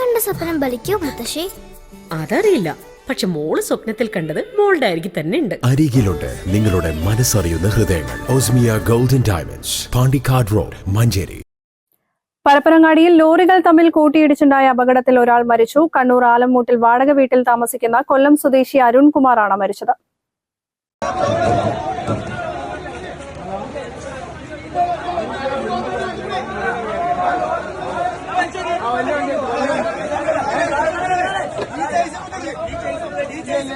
കണ്ട സ്വപ്നം ബലിക്കോ മുത്തശ്ശി? അതറിയില്ല. പക്ഷെ മോൾ സ്വപ്നത്തിൽ കണ്ടത് മോളുടെ അരികിൽ തന്നെ ഉണ്ട്. അരികിലുണ്ട് നിങ്ങളുടെ മനസ്സറിയുന്ന ഹൃദയങ്ങൾ. Osmiya golden diamonds Pandikkad road Manjeri. പരപ്പനങ്ങാടിയിൽ ലോറികൾ തമ്മിൽ കൂട്ടിയിടിച്ചുണ്ടായ അപകടത്തിൽ ഒരാൾ മരിച്ചു. കണ്ണൂർ ആലമ്മൂട്ടിൽ വാടക വീട്ടിൽ താമസിക്കുന്ന കൊല്ലം സ്വദേശി അരുൺകുമാറാണ് മരിച്ചത്.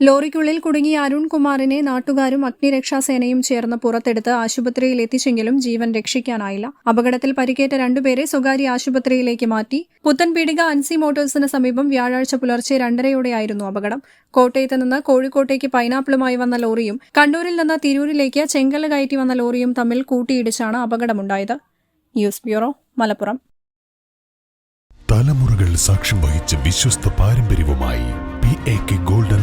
ലോറിക്കുള്ളിൽ കുടുങ്ങിയ അരുൺകുമാറിനെ നാട്ടുകാരും അഗ്നിരക്ഷാസേനയും ചേർന്ന് പുറത്തെടുത്ത് ആശുപത്രിയിൽ എത്തിച്ചെങ്കിലും ജീവൻ രക്ഷിക്കാനായില്ല. അപകടത്തിൽ പരിക്കേറ്റ രണ്ടുപേരെ സ്വകാര്യ ആശുപത്രിയിലേക്ക് മാറ്റി. പുത്തൻപീടിക അൻസി മോട്ടോഴ്സിന് സമീപം വ്യാഴാഴ്ച പുലർച്ചെ രണ്ടരയോടെയായിരുന്നു അപകടം. കോട്ടയത്ത് നിന്ന് കോഴിക്കോട്ടേക്ക് പൈനാപ്പിളുമായി വന്ന ലോറിയും കണ്ണൂരിൽ നിന്ന് തിരൂരിലേക്ക് ചെങ്കല്ല് കയറ്റി വന്ന ലോറിയും തമ്മിൽ കൂട്ടിയിടിച്ചാണ് അപകടമുണ്ടായത്. News bureau Malappuram. തലമുറകൾ സാക്ഷ്യം വഹിച്ച വിശ്വസ്ത പാരമ്പര്യവുമായി P A K golden